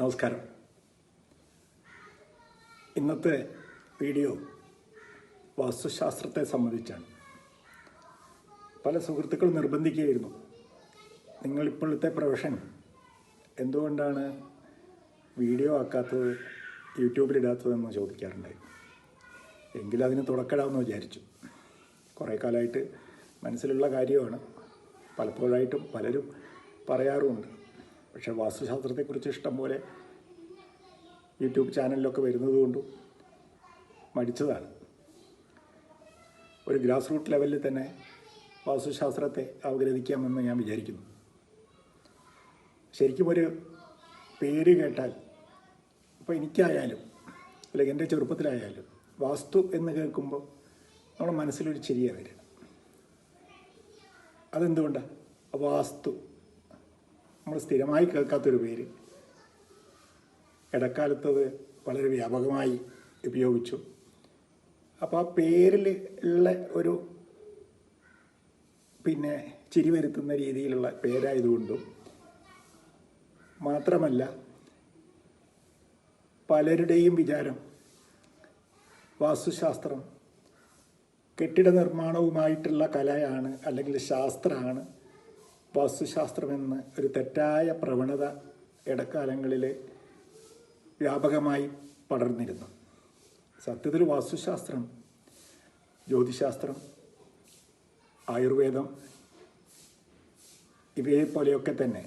നമസ്കാരം. ഇന്നത്തെ വീഡിയോ വാസ്തുശാസ്ത്രത്തെ സംബന്ധിച്ചാണ്. പല സുഹൃത്തുക്കൾ നിർബന്ധിക്കുകയായിരുന്നു. നിങ്ങളിപ്പോഴത്തെ പ്രൊഫഷൻ എന്തുകൊണ്ടാണ് വീഡിയോ ആക്കാത്തത് യൂട്യൂബിലിടാത്തതെന്ന് ചോദിക്കാറുണ്ട് എങ്കിലും അതിന് തുടക്കടാമെന്ന് വിചാരിച്ചു. കുറേ കാലമായിട്ട് മനസ്സിലുള്ള കാര്യമാണ്. പലപ്പോഴായിട്ടും പലരും പറയാറുമുണ്ട്. പക്ഷേ വാസ്തുശാസ്ത്രത്തെക്കുറിച്ച് ഇഷ്ടം പോലെ യൂട്യൂബ് ചാനലിലൊക്കെ വരുന്നത് കൊണ്ടും മടിച്ചതാണ്. ഒരു ഗ്രാസ് റൂട്ട് ലെവലിൽ തന്നെ വാസ്തുശാസ്ത്രത്തെ അവഗ്രഹിക്കാമെന്ന് ഞാൻ വിചാരിക്കുന്നു. ശരിക്കും ഒരു പേര് കേട്ടാൽ ഇപ്പോൾ എനിക്കായാലും അല്ലെങ്കിൽ എന്റെ ചെറുപ്പത്തിലായാലും വാസ്തു എന്ന് കേൾക്കുമ്പോൾ നമ്മുടെ മനസ്സിലൊരു ചിരിയാണ് വരിക. അതെന്തുകൊണ്ടാണ് വാസ്തു. നമ്മൾ സ്ഥിരമായി കേൾക്കാത്തൊരു പേര്. ഇടക്കാലത്തത് വളരെ വ്യാപകമായി ഉപയോഗിച്ചു. അപ്പോൾ ആ പേരിൽ ഉള്ള ഒരു പിന്നെ ചിരി വരുത്തുന്ന രീതിയിലുള്ള പേരായതുകൊണ്ടും മാത്രമല്ല പലരുടെയും വിചാരം വാസ്തുശാസ്ത്രം കെട്ടിട നിർമ്മാണവുമായിട്ടുള്ള കലയാണ് അല്ലെങ്കിൽ ശാസ്ത്രമാണ് വാസ്തുശാസ്ത്രമെന്ന് ഒരു തെറ്റായ പ്രവണത ഇടക്കാലങ്ങളിൽ വ്യാപകമായി പടർന്നിരുന്നു. സത്യത്തിൽ വാസ്തുശാസ്ത്രം ജ്യോതിശാസ്ത്രം ആയുർവേദം ഇവയെ പോലെയൊക്കെ തന്നെ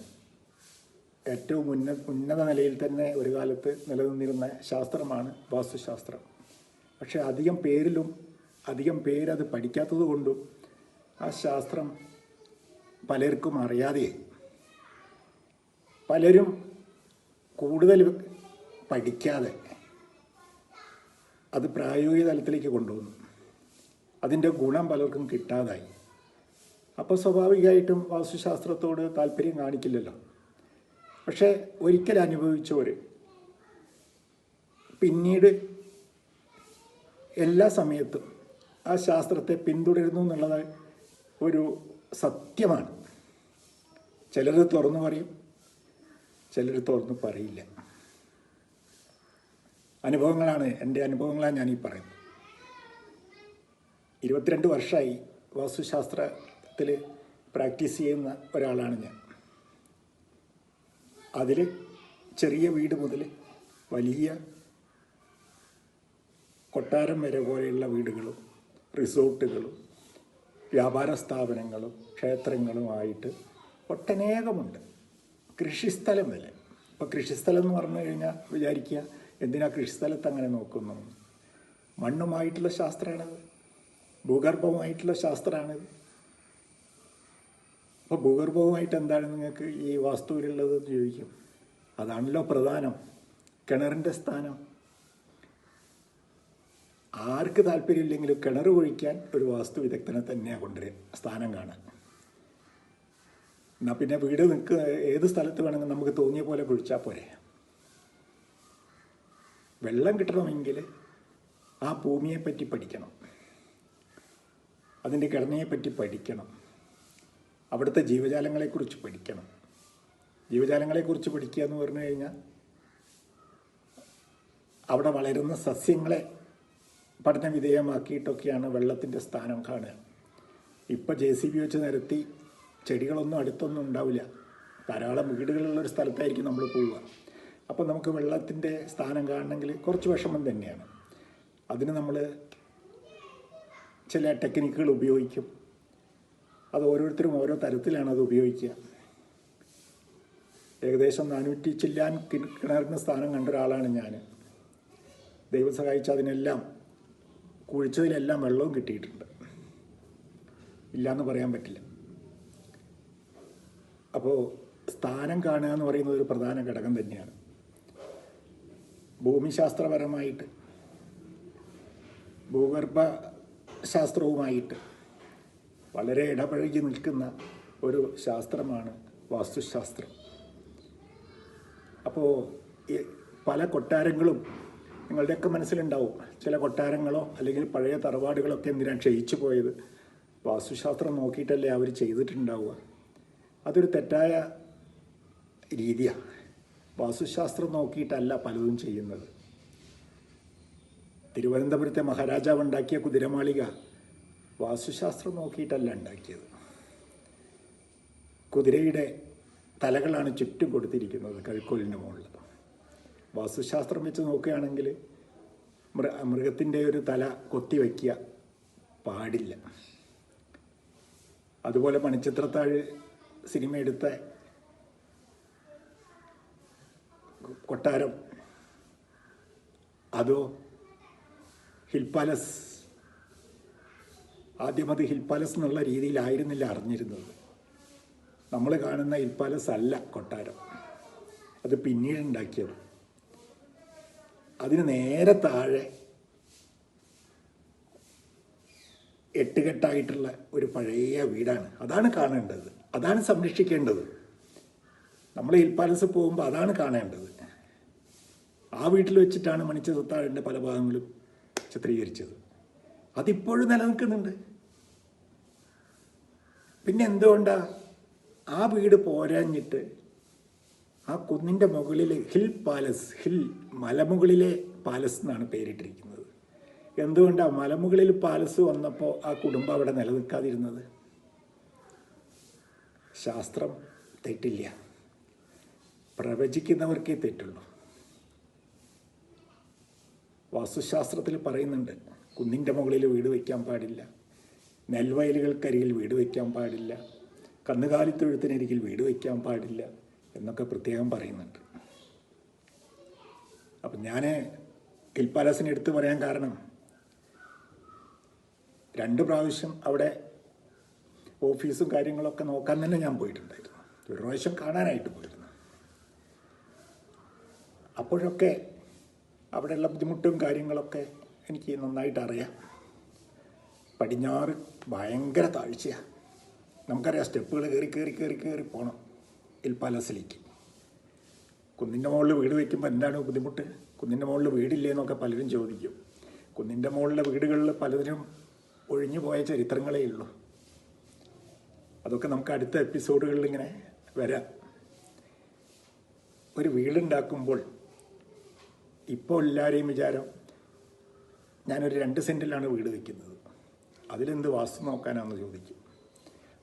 ഏറ്റവും ഉന്ന ഉന്നത നിലയിൽ തന്നെ ഒരു കാലത്ത് നിലനിന്നിരുന്ന ശാസ്ത്രമാണ് വാസ്തുശാസ്ത്രം. പക്ഷേ അധികം പേരിലും അധികം പേരത് പഠിക്കാത്തത് കൊണ്ടും ആ ശാസ്ത്രം പലർക്കും അറിയാതെ പലരും കൂടുതൽ പഠിക്കാതെ അത് പ്രായോഗിക തലത്തിലേക്ക് കൊണ്ടുവന്നു. അതിന്റെ ഗുണം പലർക്കും കിട്ടാതായി. അപ്പോൾ സ്വാഭാവികമായിട്ടും വാസ്തുശാസ്ത്രത്തോട് താല്പര്യം കാണിക്കില്ലല്ലോ. പക്ഷേ ഒരിക്കൽ അനുഭവിച്ചവർ പിന്നീട് എല്ലാ സമയത്തും ആ ശാസ്ത്രത്തെ പിന്തുടരുന്നു എന്നുള്ളത് ഒരു സത്യമാണ്. ചിലർ തുറന്നു പറയും ചിലർ തുറന്നു പറയില്ല. അനുഭവങ്ങളാണ് എന്റെ അനുഭവങ്ങളാണ് ഞാൻ ഈ പറയുന്നത്. ഇരുപത്തിരണ്ട് വർഷമായി വാസ്തുശാസ്ത്രത്തിൽ പ്രാക്ടീസ് ചെയ്യുന്ന ഒരാളാണ് ഞാൻ. അതിൽ ചെറിയ വീട് മുതൽ വലിയ കൊട്ടാരം വരെ പോലെയുള്ള വീടുകളും റിസോർട്ടുകളും വ്യാപാര സ്ഥാപനങ്ങളും ക്ഷേത്രങ്ങളുമായിട്ട് ഒട്ടനേകമുണ്ട്. കൃഷിസ്ഥലം വരെ. ഇപ്പോൾ കൃഷിസ്ഥലം എന്ന് പറഞ്ഞു കഴിഞ്ഞാൽ വിചാരിക്കുക എന്തിനാ കൃഷിസ്ഥലത്ത് അങ്ങനെ നോക്കുന്നു? മണ്ണുമായിട്ടുള്ള ശാസ്ത്രമാണത്. ഭൂഗർഭവുമായിട്ടുള്ള ശാസ്ത്രമാണിത്. അപ്പോൾ ഭൂഗർഭവുമായിട്ട് എന്താണ് നിങ്ങൾക്ക് ഈ വാസ്തുവിലുള്ളത് ചോദിക്കും. അതാണല്ലോ പ്രധാനം. കിണറിന്റെ സ്ഥാനം. ആർക്ക് താല്പര്യമില്ലെങ്കിലും കിണർ കുഴിക്കാൻ ഒരു വാസ്തു വിദഗ്ധനെ തന്നെയാണ് കൊണ്ടുവരിക സ്ഥാനം കാണാൻ. എന്നാൽ പിന്നെ വീട് നിൽക്കുക ഏത് സ്ഥലത്ത് വേണമെങ്കിൽ നമുക്ക് തോന്നിയ പോലെ കുഴിച്ചാൽ പോരെ. വെള്ളം കിട്ടണമെങ്കിൽ ആ ഭൂമിയെ പറ്റി പഠിക്കണം. അതിന്റെ ഘടനയെ പറ്റി പഠിക്കണം. അവിടുത്തെ ജീവജാലങ്ങളെക്കുറിച്ച് പഠിക്കണം. ജീവജാലങ്ങളെക്കുറിച്ച് പഠിക്കുക എന്ന് പറഞ്ഞു കഴിഞ്ഞാൽ അവിടെ വളരുന്ന സസ്യങ്ങളെ പഠന വിധേയമാക്കിയിട്ടൊക്കെയാണ് വെള്ളത്തിന്റെ സ്ഥാനം കാണുക. ഇപ്പോൾ ജെ സി ബി വെച്ച് നിരത്തി ചെടികളൊന്നും അടുത്തൊന്നും ഉണ്ടാവില്ല. ധാരാളം വീടുകളുള്ളൊരു സ്ഥലത്തായിരിക്കും നമ്മൾ പോവുക. അപ്പോൾ നമുക്ക് വെള്ളത്തിന്റെ സ്ഥാനം കാണണമെങ്കിൽ കുറച്ച് വിഷമം തന്നെയാണ്. അതിന് നമ്മൾ ചില ടെക്നിക്കുകൾ ഉപയോഗിക്കും. അത് ഓരോരുത്തരും ഓരോ തരത്തിലാണ് അത് ഉപയോഗിക്കുക. ഏകദേശം നാനൂറ്റി ചില്ലാൻ കിണറിന് സ്ഥാനം കണ്ട ഒരാളാണ് ഞാൻ ദൈവം സഹായിച്ച അതിനെല്ലാം കുഴിച്ചതിലെല്ലാം വെള്ളവും കിട്ടിയിട്ടുണ്ട്. ഇല്ലയെന്ന് പറയാൻ പറ്റില്ല. അപ്പോൾ സ്ഥാനം കാണുക എന്ന് പറയുന്നത് ഒരു പ്രധാന ഘടകം തന്നെയാണ്. ഭൂമിശാസ്ത്രപരമായിട്ട് ഭൂഗർഭ ശാസ്ത്രവുമായിട്ട് വളരെ ഇടപഴകി നിൽക്കുന്ന ഒരു ശാസ്ത്രമാണ് വാസ്തുശാസ്ത്രം. അപ്പോൾ പല കൊട്ടാരങ്ങളും നിങ്ങളുടെയൊക്കെ മനസ്സിലുണ്ടാവും ചില കൊട്ടാരങ്ങളോ അല്ലെങ്കിൽ പഴയ തറവാടുകളൊക്കെ എന്തിനാണ് ക്ഷയിച്ചു പോയത്? വാസ്തുശാസ്ത്രം നോക്കിയിട്ടല്ലേ അവർ ചെയ്തിട്ടുണ്ടാവുക. അതൊരു തെറ്റായ രീതിയാണ് വാസ്തുശാസ്ത്രം നോക്കിയിട്ടല്ല പലതും ചെയ്യുന്നത്. തിരുവനന്തപുരത്തെ മഹാരാജാവ് ഉണ്ടാക്കിയ കുതിരമാളിക വാസ്തുശാസ്ത്രം നോക്കിയിട്ടല്ല ഉണ്ടാക്കിയത്. കുതിരയുടെ തലകളാണ് ചുറ്റും കൊടുത്തിരിക്കുന്നത് കഴുക്കോലിന്റെ മുകളിൽ. വാസ്തുശാസ്ത്രം വെച്ച് നോക്കുകയാണെങ്കിൽ മൃ മൃഗത്തിന്റെ ഒരു തല കൊത്തി വയ്ക്കുക പാടില്ല. അതുപോലെ മണിച്ചിത്രത്താഴ് സിനിമ എടുത്ത കൊട്ടാരം അതോ ഹിൽ പാലസ് ആദ്യം അത് ഹിൽ പാലസ് എന്നുള്ള രീതിയിലായിരുന്നില്ല അറിഞ്ഞിരുന്നത്. നമ്മൾ കാണുന്ന ഹിൽ പാലസ് അല്ല കൊട്ടാരം. അത് പിന്നീട് ഉണ്ടാക്കിയത്. അതിന് നേരെ താഴെ എട്ടുകെട്ടായിട്ടുള്ള ഒരു പഴയ വീടാണ്. അതാണ് കാണേണ്ടത്. അതാണ് സംരക്ഷിക്കേണ്ടത്. നമ്മൾ ഹിൽ പാലസ് പോകുമ്പോൾ അതാണ് കാണേണ്ടത്. ആ വീട്ടിൽ വെച്ചിട്ടാണ് മണിച്ചത്താഴിന്റെ പല ഭാഗങ്ങളും ചിത്രീകരിച്ചത്. അതിപ്പോഴും നിലനിൽക്കുന്നുണ്ട്. പിന്നെ എന്തുകൊണ്ടാ ആ വീട് പോരാഞ്ഞിട്ട് ആ കുന്നിന്റെ മുകളിൽ ഹിൽ പാലസ് ഹിൽ മലമുകളിലെ പാലസ് എന്നാണ് പേരിട്ടിരിക്കുന്നത്. എന്തുകൊണ്ടാണ് മലമുകളിൽ പാലസ് വന്നപ്പോൾ ആ കുടുംബം അവിടെ നിലനിൽക്കാതിരുന്നത്? ശാസ്ത്രം തെറ്റില്ല. പ്രവചിക്കുന്നവർക്കേ തെറ്റുള്ളൂ. വാസ്തുശാസ്ത്രത്തിൽ പറയുന്നുണ്ട് കുന്നിന്റെ മുകളിൽ വീട് വയ്ക്കാൻ പാടില്ല നെൽവയലുകൾക്കരികിൽ വീട് വയ്ക്കാൻ പാടില്ല കന്നുകാലിത്തൊഴുത്തിനരികിൽ വീട് വയ്ക്കാൻ പാടില്ല എന്നൊക്കെ പ്രത്യേകം പറയുന്നുണ്ട്. അപ്പം ഞാൻ ഹിൽ പാലസിനെ എടുത്തു പറയാൻ കാരണം രണ്ട് പ്രാവശ്യം അവിടെ ഓഫീസും കാര്യങ്ങളൊക്കെ നോക്കാൻ തന്നെ ഞാൻ പോയിട്ടുണ്ടായിരുന്നു. ഒരു പ്രാവശ്യം കാണാനായിട്ട് പോയിരുന്നു. അപ്പോഴൊക്കെ അവിടെയുള്ള ബുദ്ധിമുട്ടും കാര്യങ്ങളൊക്കെ എനിക്ക് നന്നായിട്ട് അറിയാം. പടിഞ്ഞാറ് ഭയങ്കര താഴ്ചയാണ് നമുക്കറിയാം സ്റ്റെപ്പുകൾ കയറി കയറി കയറി കയറി പോകണം ഹിൽ പാലസിലേക്ക്. കുന്നിന്റെ മുകളിൽ വീട് വയ്ക്കുമ്പോൾ എന്താണ് ബുദ്ധിമുട്ട്? കുന്നിന്റെ മുകളിൽ വീടില്ലേ എന്നൊക്കെ പലരും ചോദിക്കും. കുന്നിന്റെ മുകളിലെ വീടുകളിൽ പലതിനും ഒഴിഞ്ഞു പോയ ചരിത്രങ്ങളേ ഉള്ളൂ. അതൊക്കെ നമുക്ക് അടുത്ത എപ്പിസോഡുകളിൽ ഇങ്ങനെ വരാം. ഒരു വീടുണ്ടാക്കുമ്പോൾ ഇപ്പോൾ എല്ലാവരെയും വിചാരം ഞാനൊരു രണ്ട് സെന്റിലാണ് വീട് വയ്ക്കുന്നത് അതിലെന്ത് വാസ്തു നോക്കാനാണെന്ന് ചോദിക്കും.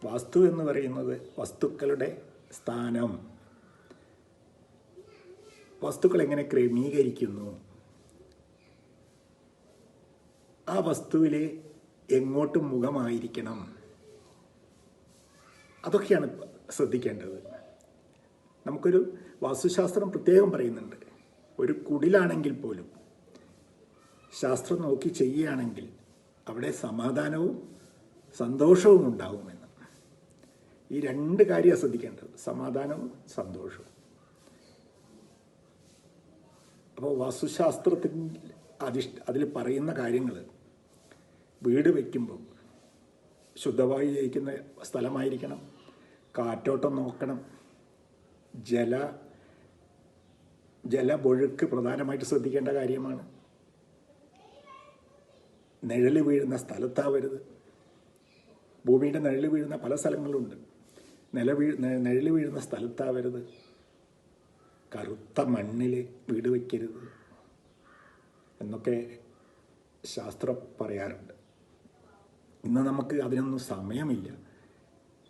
വാസ്തു എന്ന് പറയുന്നത് വസ്തുക്കളുടെ സ്ഥാനം. വസ്തുക്കൾ എങ്ങനെ ക്രമീകരിക്കുന്നു? ആ വസ്തുവിലെ എങ്ങോട്ടും മുഖമായിരിക്കണം. അതൊക്കെയാണ് ശ്രദ്ധിക്കേണ്ടത്. നമുക്കൊരു വാസ്തുശാസ്ത്രം പ്രത്യേകം പറയുന്നുണ്ട്. ഒരു കുടിലാണെങ്കിൽ പോലും ശാസ്ത്രം നോക്കി ചെയ്യുകയാണെങ്കിൽ അവിടെ സമാധാനവും സന്തോഷവും ഉണ്ടാകുമെന്ന് ഈ രണ്ട് കാര്യമാണ് ശ്രദ്ധിക്കേണ്ടത്. സമാധാനവും സന്തോഷവും. അപ്പോൾ വാസ്തുശാസ്ത്രത്തിൽ അധിഷ്ഠ അതിൽ പറയുന്ന കാര്യങ്ങൾ. വീട് വയ്ക്കുമ്പോൾ ശുദ്ധവായു ജയിക്കുന്ന സ്ഥലമായിരിക്കണം. കാറ്റോട്ടം നോക്കണം. ജല ജലമൊഴുക്ക് പ്രധാനമായിട്ട് ശ്രദ്ധിക്കേണ്ട കാര്യമാണ്. നിഴൽ വീഴുന്ന സ്ഥലത്താവരുത്. ഭൂമിയുടെ നിഴൽ വീഴുന്ന പല സ്ഥലങ്ങളുണ്ട്. നില വീഴ് നിഴൽ വീഴുന്ന സ്ഥലത്താവരുത്. കറുത്ത മണ്ണിൽ വീട് വയ്ക്കരുത് എന്നൊക്കെ ശാസ്ത്രം പറയാറുണ്ട്. ഇന്ന് നമുക്ക് അതിനൊന്നും സമയമില്ല.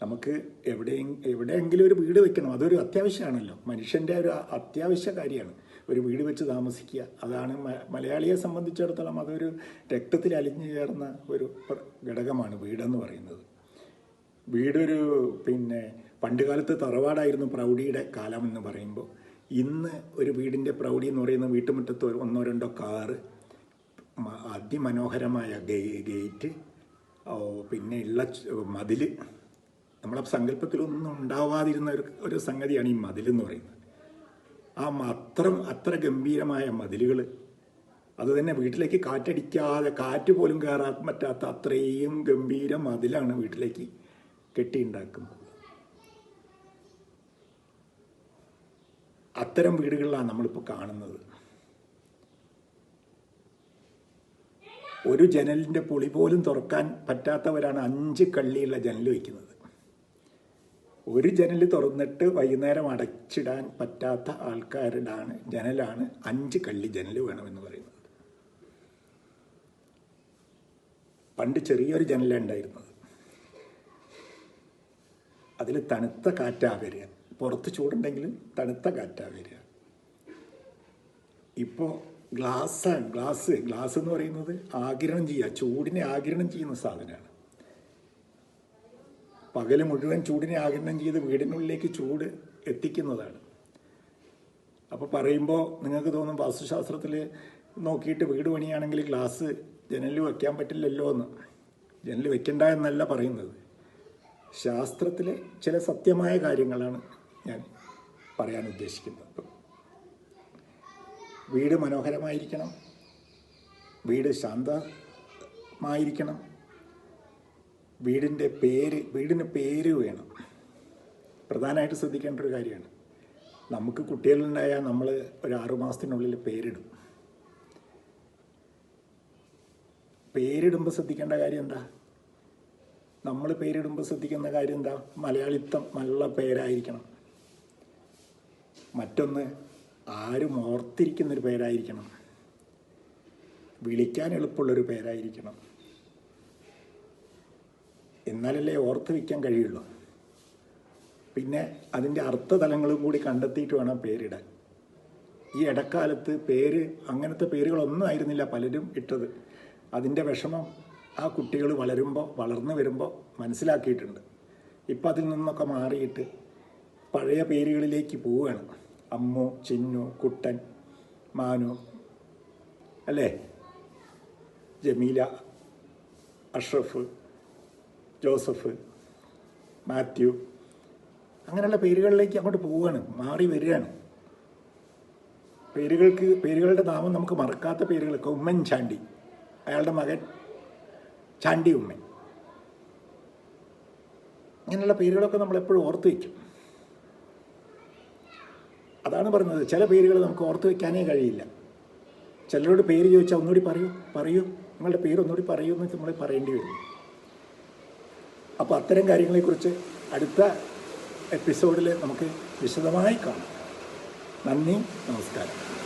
നമുക്ക് എവിടെയും എവിടെയെങ്കിലും ഒരു വീട് വെക്കണം. അതൊരു അത്യാവശ്യമാണല്ലോ. മനുഷ്യന്റെ ഒരു അത്യാവശ്യ കാര്യമാണ്. ഒരു വീട് വെച്ച് താമസിക്കുക. അതാണ് മലയാളിയെ സംബന്ധിച്ചിടത്തോളം അതൊരു രക്തത്തിൽ അലിഞ്ഞു ചേർന്ന ഒരു ഘടകമാണ് വീടെന്ന് പറയുന്നത്. വീടൊരു പിന്നെ പണ്ടുകാലത്ത് തറവാടായിരുന്നു പ്രൗഢിയുടെ കാലം എന്ന് പറയുമ്പോൾ. ഇന്ന് ഒരു വീടിന്റെ പ്രൗഢി എന്ന് പറയുന്ന വീട്ടുമുറ്റത്ത് ഒന്നോ രണ്ടോ കാറ് അതിമനോഹരമായ ഗേറ്റ് പിന്നെ ഉള്ള മതിൽ നമ്മളെ സങ്കല്പത്തിലൊന്നും ഉണ്ടാവാതിരുന്ന ഒരു ഒരു സംഗതിയാണ് ഈ മതിൽ എന്ന് പറയുന്നത്. ആ മാത്രം അത്ര ഗംഭീരമായ മതിലുകൾ അത് തന്നെ വീട്ടിലേക്ക് കാറ്റടിക്കാതെ കാറ്റ് പോലും കയറാൻ പറ്റാത്ത അത്രയും ഗംഭീര മതിലാണ് വീട്ടിലേക്ക് കെട്ടിയുണ്ടാക്കുന്നത്. അത്തരം വീടുകളിലാണ് നമ്മളിപ്പോൾ കാണുന്നത്. ഒരു ജനലിന്റെ പൊളി പോലും തുറക്കാൻ പറ്റാത്തവരാണ് അഞ്ച് കള്ളിയുള്ള ജനൽ വയ്ക്കുന്നത്. ഒരു ജനൽ തുറന്നിട്ട് വൈകുന്നേരം അടച്ചിടാൻ പറ്റാത്ത ആൾക്കാരുടാണ് ജനലാണ് അഞ്ച് കള്ളി ജനൽ വേണമെന്ന് പറയുന്നത്. പണ്ട് ചെറിയൊരു ജനലുണ്ടായിരുന്നത് അതിൽ തണുത്ത കാറ്റാ വരിക. പുറത്ത് ചൂടുണ്ടെങ്കിലും തണുത്ത കാറ്റാണ് വരിക. ഇപ്പോൾ ഗ്ലാസ് ഗ്ലാസ് ഗ്ലാസ് എന്ന് പറയുന്നത് ആഗിരണം ചെയ്യുക ചൂടിനെ ആഗിരണം ചെയ്യുന്ന സാധനമാണ്. പകൽ മുഴുവൻ ചൂടിനെ ആഗിരണം ചെയ്ത് വീടിനുള്ളിലേക്ക് ചൂട് എത്തിക്കുന്നതാണ്. അപ്പോൾ പറയുമ്പോൾ നിങ്ങൾക്ക് തോന്നും വാസ്തുശാസ്ത്രത്തിൽ നോക്കിയിട്ട് വീട് പണിയാണെങ്കിൽ ഗ്ലാസ് ജനലിൽ വെക്കാൻ പറ്റില്ലല്ലോ എന്ന്. ജനലിൽ വെക്കണ്ട എന്നല്ല പറയുന്നത്. ശാസ്ത്രത്തിലെ ചില സത്യമായ കാര്യങ്ങളാണ് ഞാൻ പറയാൻ ഉദ്ദേശിക്കുന്നത്. വീട് മനോഹരമായിരിക്കണം. വീട് ശാന്തമായിരിക്കണം. വീടിന്റെ പേര് വീടിന് പേര് വേണം. പ്രധാനമായിട്ട് ശ്രദ്ധിക്കേണ്ട ഒരു കാര്യമാണ്. നമുക്ക് കുട്ടികളുണ്ടായാൽ നമ്മൾ ഒരു ആറു മാസത്തിനുള്ളിൽ പേരിടും. പേരിടുമ്പോൾ ശ്രദ്ധിക്കേണ്ട കാര്യം എന്താ? നമ്മൾ പേരിടുമ്പോൾ ശ്രദ്ധിക്കുന്ന കാര്യം എന്താ? മലയാളിത്തം നല്ല പേരായിരിക്കണം. മറ്റൊന്ന് ആരും ഓർത്തിരിക്കുന്നൊരു പേരായിരിക്കണം. വിളിക്കാൻ എളുപ്പമുള്ളൊരു പേരായിരിക്കണം. എന്നാലല്ലേ ഓർത്ത് വയ്ക്കാൻ കഴിയുള്ളൂ. പിന്നെ അതിന്റെ അർത്ഥതലങ്ങളും കൂടി കണ്ടെത്തിയിട്ട് വേണം പേരിടാൻ. ഈ ഇടക്കാലത്ത് പേര് അങ്ങനത്തെ പേരുകളൊന്നും ആയിരുന്നില്ല പലരും ഇട്ടത്. അതിന്റെ വിഷമം ആ കുട്ടികൾ വളരുമ്പോൾ വളർന്നു വരുമ്പോൾ മനസ്സിലാക്കിയിട്ടുണ്ട്. ഇപ്പം അതിൽ നിന്നൊക്കെ മാറിയിട്ട് പഴയ പേരുകളിലേക്ക് പോവുകയാണ്. അമ്മു ചിന്നു കുട്ടൻ മാനു അല്ലേ? ജമീല അഷ്റഫ് ജോസഫ് മാത്യു. അങ്ങനെയുള്ള പേരുകളിലേക്ക് അങ്ങോട്ട് പോവുകയാണ്. മാറി വരികയാണ്. പേരുകൾക്ക് പേരുകളുടെ നാമം നമുക്ക് മറക്കാത്ത പേരുകളൊക്കെ ഉമ്മൻ ചാണ്ടി അയാളുടെ മകൻ ചാണ്ടി ഉമ്മൻ. ഇങ്ങനെയുള്ള പേരുകളൊക്കെ നമ്മൾ എപ്പോഴും ഓർത്ത് വയ്ക്കും. അതാണ് പറഞ്ഞത്. ചില പേരുകൾ നമുക്ക് ഓർത്ത് വയ്ക്കാനേ കഴിയില്ല. ചിലരോട് പേര് ചോദിച്ചാൽ ഒന്നുകൂടി പറയൂ പറയൂ. നിങ്ങളുടെ പേര് ഒന്നുകൂടി പറയൂ എന്ന് നമ്മൾ പറയേണ്ടി വരും. അപ്പോൾ അത്തരം കാര്യങ്ങളെക്കുറിച്ച് അടുത്ത എപ്പിസോഡിൽ നമുക്ക് വിശദമായി കാണാം. നന്ദി നമസ്കാരം.